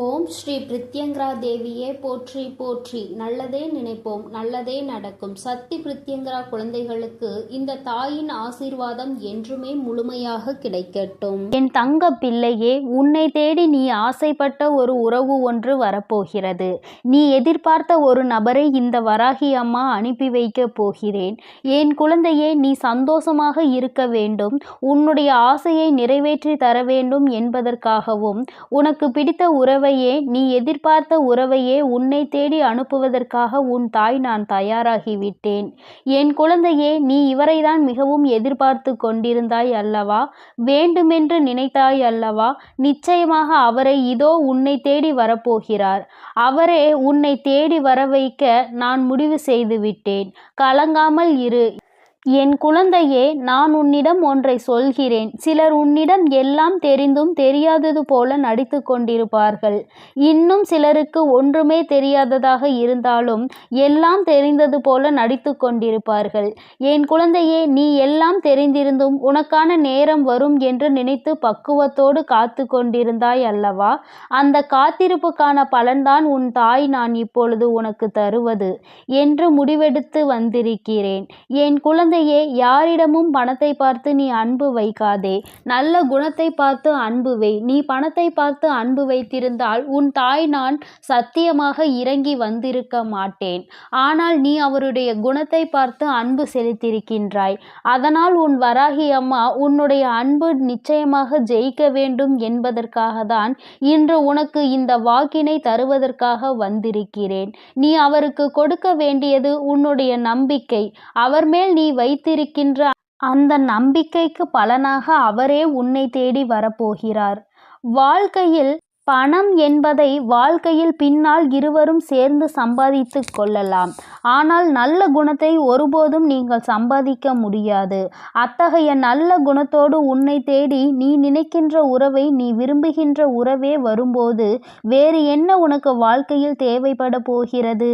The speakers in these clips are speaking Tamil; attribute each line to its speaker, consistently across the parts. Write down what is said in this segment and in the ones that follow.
Speaker 1: ஓம் ஸ்ரீ பிரித்யங்கரா தேவியே போற்றி போற்றி. நல்லதே நினைப்போம் நல்லதே நடக்கும். சக்தி பிரித்யங்கரா குழந்தைகளுக்கு இந்த தாயின் ஆசீர்வாதம் என்றுமே முழுமையாக கிடைக்கட்டும்.
Speaker 2: என் தங்க பிள்ளையே உன்னை தேடி நீ ஆசைப்பட்ட ஒரு உறவு ஒன்று வரப்போகிறது. நீ எதிர்பார்த்த ஒரு நபரை இந்த வராகி அம்மா அனுப்பி வைக்கப் போகிறேன். என் குழந்தையே நீ சந்தோஷமாக இருக்க வேண்டும். உன்னுடைய ஆசையை நிறைவேற்றி தர வேண்டும் என்பதற்காகவும் உனக்கு பிடித்த உறவையே நீ எதிர்பார்த்த உறவையே உன்னை தேடி அனுப்புவதற்காக உன் தாய் நான் தயாராகிவிட்டேன். என் குழந்தையே நீ இவரைதான் மிகவும் எதிர்பார்த்து கொண்டிருந்தாய் அல்லவா? வேண்டுமென்று நினைத்தாய் அல்லவா? நிச்சயமாக அவரை இதோ உன்னை தேடி வரப்போகிறார். அவரே உன்னை தேடி வர வைக்க நான் முடிவு செய்துவிட்டேன். கலங்காமல் இரு. என் குழந்தையே நான் உன்னிடம் ஒன்றை சொல்கிறேன். சிலர் உன்னிடம் எல்லாம் தெரிந்தும் தெரியாதது போல நடித்து கொண்டிருப்பார்கள். இன்னும் சிலருக்கு ஒன்றுமே தெரியாததாக இருந்தாலும் எல்லாம் தெரிந்தது போல நடித்து கொண்டிருப்பார்கள். என் குழந்தையே நீ எல்லாம் தெரிந்திருந்தும் உனக்கான நேரம் வரும் என்று நினைத்து பக்குவத்தோடு காத்து கொண்டிருந்தாய் அல்லவா? அந்த காத்திருப்புக்கான பலன்தான் உன் தாய் நான் இப்பொழுது உனக்கு தருவது என்று முடிவெடுத்து வந்திருக்கிறேன். என் குழந்தை குழந்தையே யாரிடமும் பணத்தை பார்த்து நீ அன்பு வைக்காதே. நல்ல குணத்தை பார்த்து அன்பு வை. நீ பணத்தை பார்த்து அன்பு வைத்திருந்தால் உன் தாய் நான் சத்தியமாக இறங்கி வந்திருக்க மாட்டேன். ஆனால் நீ அவருடைய குணத்தை பார்த்து அன்பு செலுத்தியிருக்கின்றாய். அதனால் உன் வராகி அம்மா உன்னுடைய அன்பு நிச்சயமாக ஜெயிக்க வேண்டும் என்பதற்காக தான் இன்று உனக்கு இந்த வாக்கினை தருவதற்காக வந்திருக்கிறேன். நீ அவருக்கு கொடுக்க வேண்டியது உன்னுடைய நம்பிக்கை. அவர் மேல் நீ வைத்திருக்கின்ற அந்த நம்பிக்கைக்கு பலனாக அவரே உன்னை தேடி வரப்போகிறார். வாழ்க்கையில் பணம் என்பதை வாழ்க்கையில் பின்னால் இருவரும் சேர்ந்து சம்பாதித்து கொள்ளலாம். ஆனால் நல்ல குணத்தை ஒருபோதும் நீங்கள் சம்பாதிக்க முடியாது. அத்தகைய நல்ல குணத்தோடு உன்னை தேடி நீ நினைக்கின்ற உறவை நீ விரும்புகின்ற உறவே வரும்போது வேறு என்ன உனக்கு வாழ்க்கையில் தேவைப்பட போகிறது?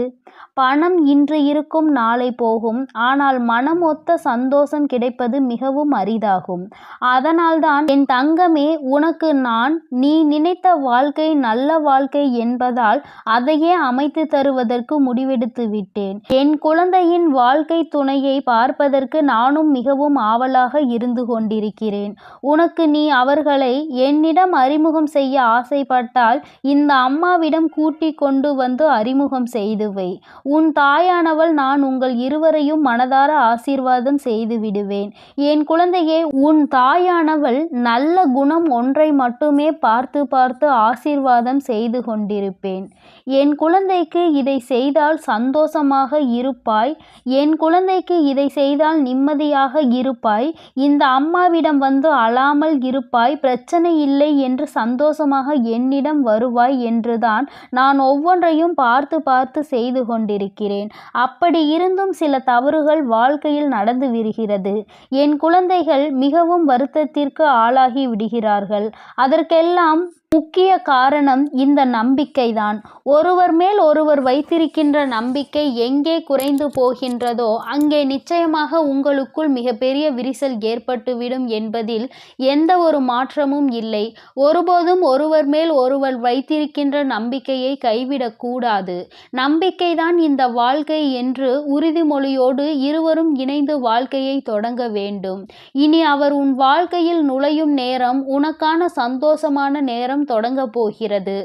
Speaker 2: பணம் இன்று இருக்கும் நாளை போகும். ஆனால் மனம் ஒத்த சந்தோஷம் கிடைப்பது மிகவும் அரிதாகும். அதனால்தான் என் தங்கமே உனக்கு நான் நீ நினைத்த வாழ்க்கை நல்ல வாழ்க்கை என்பதால் அதையே அமைத்து தருவதற்கு முடிவெடுத்து விட்டேன். என் குழந்தையின் வாழ்க்கை துணையை பார்ப்பதற்கு நானும் மிகவும் ஆவலாக இருந்து கொண்டிருக்கிறேன். உனக்கு நீ அவர்களை என்னிடம் அறிமுகம் செய்ய ஆசைப்பட்டால் இந்த அம்மாவிடம் கூட்டிக் கொண்டு வந்து அறிமுகம் செய்து வை. உன் தாயானவள் நான் உங்கள் இருவரையும் மனதார ஆசீர்வாதம் செய்து விடுவேன். என் குழந்தையே உன் தாயானவள் நல்ல குணம் ஒன்றை மட்டுமே பார்த்து பார்த்து ஆசீர்வாதம் செய்து கொண்டிருப்பேன். என் குழந்தைக்கு இதை செய்தால் சந்தோஷமாக இருப்பாய். என் குழந்தைக்கு இதை செய்தால் நிம்மதியாக இருப்பாய். இந்த அம்மாவிடம் வந்து அழாமல் இருப்பாய். பிரச்சனை இல்லை என்று சந்தோஷமாக என்னிடம் வருவாய் என்றுதான் நான் ஒவ்வொன்றையும் பார்த்து பார்த்து செய்து கொண்டிருக்கிறேன். அப்படி இருந்தும் சில தவறுகள் வாழ்க்கையில் நடந்து விடுகிறது. என் குழந்தைகள் மிகவும் வருத்தத்திற்கு ஆளாகி விடுகிறார்கள். அதற்கெல்லாம் முக்கிய காரணம் இந்த நம்பிக்கைதான். ஒருவர் மேல் ஒருவர் வைத்திருக்கின்ற நம்பிக்கை எங்கே குறைந்து போகின்றதோ அங்கே நிச்சயமாக உங்களுக்குள் மிகப்பெரிய விரிசல் ஏற்பட்டுவிடும் என்பதில் எந்த ஒரு மாற்றமும் இல்லை. ஒருபோதும் ஒருவர் மேல் ஒருவர் வைத்திருக்கின்ற நம்பிக்கையை கைவிடக்கூடாது. நம்பிக்கைதான் இந்த வாழ்க்கை என்று உறுதிமொழியோடு இருவரும் இணைந்து வாழ்க்கையை தொடங்க வேண்டும். இனி அவர் உன் வாழ்க்கையில் நுழையும் நேரம் உனக்கான சந்தோஷமான நேரம் நேரம் தொடங்க போகிறது.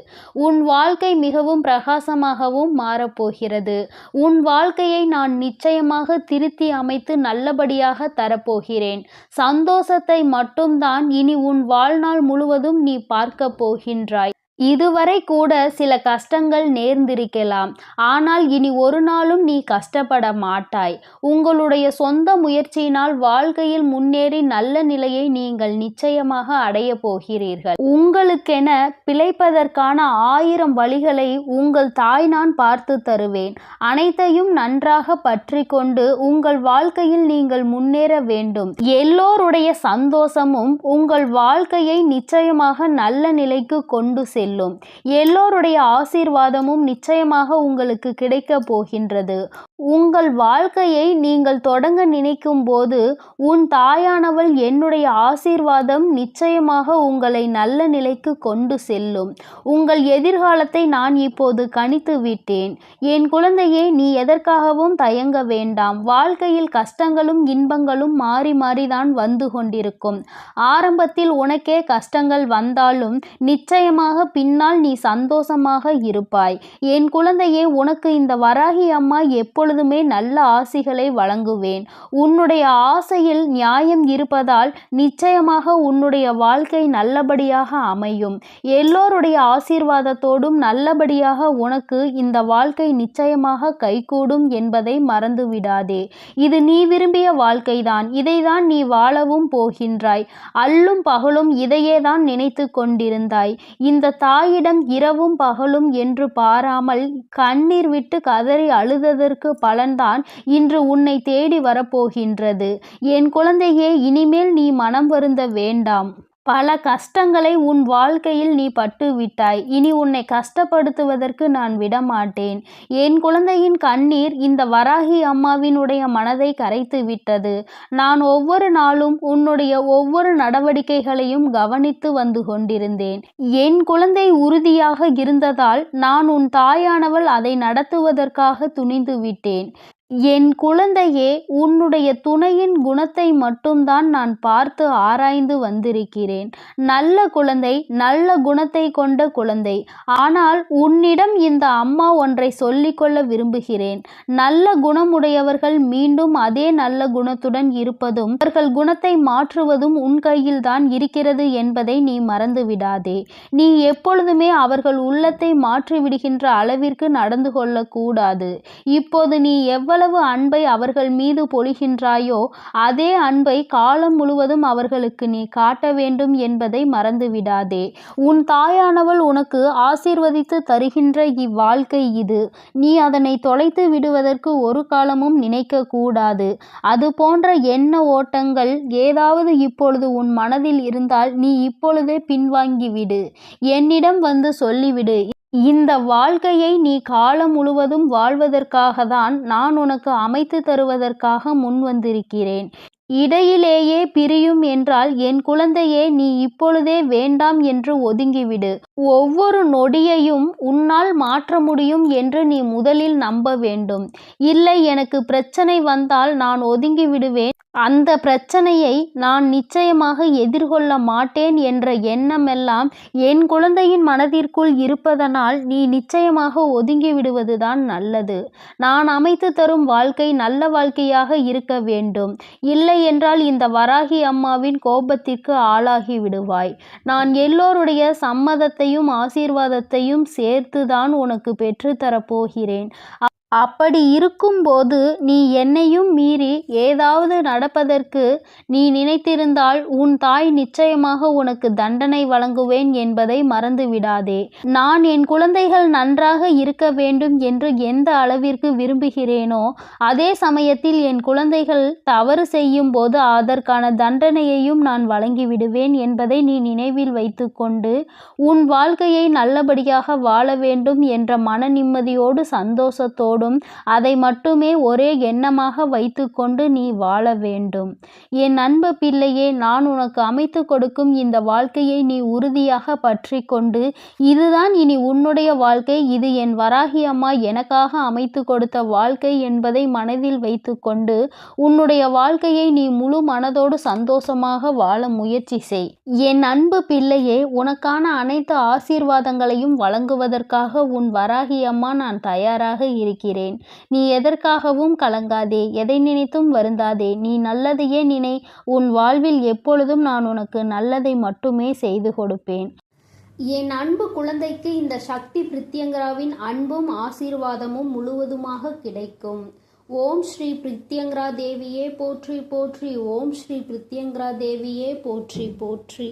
Speaker 2: உன் வாழ்க்கை மிகவும் பிரகாசமாகவும் மாறப்போகிறது உன் வாழ்க்கையை நான் நிச்சயமாக திருத்தி அமைத்து நல்லபடியாக தரப்போகிறேன் சந்தோஷத்தை மட்டும்தான் இனி உன் வாழ்நாள் முழுவதும் நீ பார்க்க போகின்றாய். இதுவரை கூட சில கஷ்டங்கள் நேர்ந்திருக்கலாம். ஆனால் இனி ஒரு நாளும் நீ கஷ்டப்பட மாட்டாய். உங்களுடைய சொந்த முயற்சியினால் வாழ்க்கையில் முன்னேறி நல்ல நிலையை நீங்கள் நிச்சயமாக அடைய போகிறீர்கள். உங்களுக்கென பிழைப்பதற்கான ஆயிரம் வழிகளை உங்கள் தாய் நான் பார்த்து தருவேன். அனைத்தையும் நன்றாக பற்றி கொண்டு உங்கள் வாழ்க்கையில் நீங்கள் முன்னேற வேண்டும். எல்லோருடைய சந்தோஷமும் உங்கள் வாழ்க்கையை நிச்சயமாக நல்ல நிலைக்கு கொண்டு செல்லும் செல்லும். எல்லோருடைய ஆசீர்வாதமும் நிச்சயமாக உங்களுக்கு கிடைக்க போகின்றது. உங்கள் வாழ்க்கையை நீங்கள் தொடங்க நினைக்கும் போது உன் தாயானவள் என்னுடைய ஆசீர்வாதம் நிச்சயமாக உங்களை நல்ல நிலைக்கு கொண்டு செல்லும். உங்கள் எதிர்காலத்தை நான் இப்போது கணித்து விட்டேன். என் குழந்தையே நீ எதற்காகவும் தயங்க வேண்டாம். வாழ்க்கையில் கஷ்டங்களும் இன்பங்களும் மாறி மாறிதான் வந்து கொண்டிருக்கும். ஆரம்பத்தில் உனக்கே கஷ்டங்கள் வந்தாலும் நிச்சயமாக பின்னால் நீ சந்தோஷமாக இருப்பாய். என் குழந்தையே உனக்கு இந்த வராகி அம்மா எப்பொழுதுமே நல்ல ஆசிகளை வழங்குவேன். உன்னுடைய ஆசையில் நியாயம் இருப்பதால் நிச்சயமாக உன்னுடைய வாழ்க்கை நல்லபடியாக அமையும். எல்லோருடைய ஆசீர்வாதத்தோடும் நல்லபடியாக உனக்கு இந்த வாழ்க்கை நிச்சயமாக கைகூடும் என்பதை மறந்து விடாதே இது நீ விரும்பிய வாழ்க்கைதான். இதைதான் நீ வாழவும் போகின்றாய். அல்லும் பகலும் இதையே தான் நினைத்து கொண்டிருந்தாய். இந்த தாயிடம் இரவும் பகலும் என்று பாராமல் கண்ணீர் விட்டு கதறி அழுததற்கு பலன்தான் இன்று உன்னை தேடி வரப்போகின்றது. என் குழந்தையே இனிமேல் நீ மனம் வருந்த வேண்டாம். பல கஷ்டங்களை உன் வாழ்க்கையில் நீ பட்டு விட்டாய் இனி உன்னை கஷ்டப்படுத்துவதற்கு நான் விடமாட்டேன். என் குழந்தையின் கண்ணீர் இந்த வராகி அம்மாவினுடைய மனதை கரைத்து விட்டது. நான் ஒவ்வொரு நாளும் உன்னுடைய ஒவ்வொரு நடவடிக்கைகளையும் கவனித்து வந்து கொண்டிருந்தேன். என் குழந்தை உறுதியாக இருந்ததால் நான் உன் தாயானவள் அதை நடத்துவதற்காக துணிந்து விட்டேன். என் குழந்தையே உன்னுடைய துணையின் குணத்தை மட்டும்தான் நான் பார்த்து ஆராய்ந்து வந்திருக்கிறேன். நல்ல குழந்தை நல்ல குணத்தை கொண்ட குழந்தை. ஆனால் உன்னிடம் இந்த அம்மா ஒன்றை சொல்லிக்கொள்ள விரும்புகிறேன். நல்ல குணமுடையவர்கள் மீண்டும் அதே நல்ல குணத்துடன் இருப்பதும் அவர்கள் குணத்தை மாற்றுவதும் உன் கையில்தான் இருக்கிறது என்பதை நீ மறந்து விடாதே. நீ எப்பொழுதுமே அவர்கள் உள்ளத்தை மாற்றிவிடுகின்ற அளவிற்கு நடந்து கொள்ளக்கூடாது. இப்போது நீ எவ்வளவு எவ்வளவு அன்பை அவர்கள் மீது பொழிகின்றாயோ அதே அன்பை காலம் முழுவதும் அவர்களுக்கு நீ காட்ட வேண்டும் என்பதை மறந்துவிடாதே. உன் தாயானவள் உனக்கு ஆசீர்வதித்து தருகின்ற இவ்வாழ்க்கை இது. நீ அதனை தொலைத்து விடுவதற்கு ஒரு காலமும் நினைக்க கூடாது அது போன்ற எண்ண ஓட்டங்கள் ஏதாவது இப்பொழுது உன் மனதில் இருந்தால் நீ இப்பொழுதே பின்வாங்கிவிடு. என்னிடம் வந்து சொல்லிவிடு. இந்த வாழ்க்கையை நீ காலம் முழுவதும் வாழ்வதற்காக தான் நான் உனக்கு அமைத்து தருவதற்காக முன் வந்திருக்கிறேன். இடையிலேயே பிரியும் என்றால் என் குழந்தையே நீ இப்பொழுதே வேண்டாம் என்று ஒதுங்கிவிடு. ஒவ்வொரு நொடியையும் உன்னால் மாற்ற முடியும் என்று நீ முதலில் நம்ப வேண்டும். இல்லை எனக்கு பிரச்சனை வந்தால் நான் ஒதுங்கி விடுவேன் அந்த பிரச்சனையை நான் நிச்சயமாக எதிர்கொள்ள மாட்டேன் என்ற எண்ணமெல்லாம் என் குழந்தையின் மனதிற்குள் இருப்பதனால் நீ நிச்சயமாக ஒதுங்கி விடுவதுதான் நல்லது. நான் அமைத்து தரும் வாழ்க்கை நல்ல வாழ்க்கையாக இருக்க வேண்டும். இல்லை என்றால் இந்த வராகி அம்மாவின் கோபத்திற்கு ஆளாகி விடுவாய். நான் எல்லோருடைய சம்மதத்தையும் ஆசீர்வாதத்தையும் சேர்த்துதான் உனக்கு பெற்றுத்தரப் போகிறேன் அப்படி இருக்கும்போது நீ என்னையும் மீறி ஏதாவது நடப்பதற்கு நீ நினைத்திருந்தால் உன் தாய் நிச்சயமாக உனக்கு தண்டனை வழங்குவேன் என்பதை மறந்து விடாதே நான் என் குழந்தைகள் நன்றாக இருக்க வேண்டும் என்று எந்த அளவிற்கு விரும்புகிறேனோ அதே சமயத்தில் என் குழந்தைகள் தவறு செய்யும் போது அதற்கான தண்டனையையும் நான் வழங்கிவிடுவேன் என்பதை நீ நினைவில் வைத்துக்கொண்டு உன் வாழ்க்கையை நல்லபடியாக வாழ வேண்டும் என்ற மன நிம்மதியோடு சந்தோஷத்தோடு கூடும். அதை மட்டுமே ஒரே எண்ணமாக வைத்துக்கொண்டு நீ வாழ வேண்டும். என் அன்பு பிள்ளையே நான் உனக்கு அமைத்து கொடுக்கும் இந்த வாழ்க்கையை நீ உறுதியாக பற்றி கொண்டு இதுதான் இனி உன்னுடைய வாழ்க்கை. இது என் வராகி அம்மா எனக்காக அமைத்து கொடுத்த வாழ்க்கை என்பதை மனதில் வைத்துக்கொண்டு உன்னுடைய வாழ்க்கையை நீ முழு மனதோடு சந்தோஷமாக வாழ முயற்சி செய். என் அன்பு பிள்ளையே உனக்கான அனைத்து ஆசீர்வாதங்களையும் வழங்குவதற்காக உன் வராகி அம்மா நான் தயாராக இருக்கிறேன். சொல்கிறேன் நீ எதற்காகவும் கலங்காதே எதை நினைத்தும் வருந்தாதே. நீ நல்லதையே நினை உன் வாழ்வில் எப்பொழுதும் நான் உனக்கு நல்லதை மட்டுமே செய்து கொடுப்பேன்.
Speaker 1: என் அன்பு குழந்தைக்கு இந்த சக்தி பிரித்யங்கராவின் அன்பும் ஆசீர்வாதமும் முழுவதுமாக கிடைக்கும். ஓம் ஸ்ரீ பிரித்யங்கரா தேவியே போற்றி போற்றி. ஓம் ஸ்ரீ பிரித்யங்கரா தேவியே போற்றி போற்றி.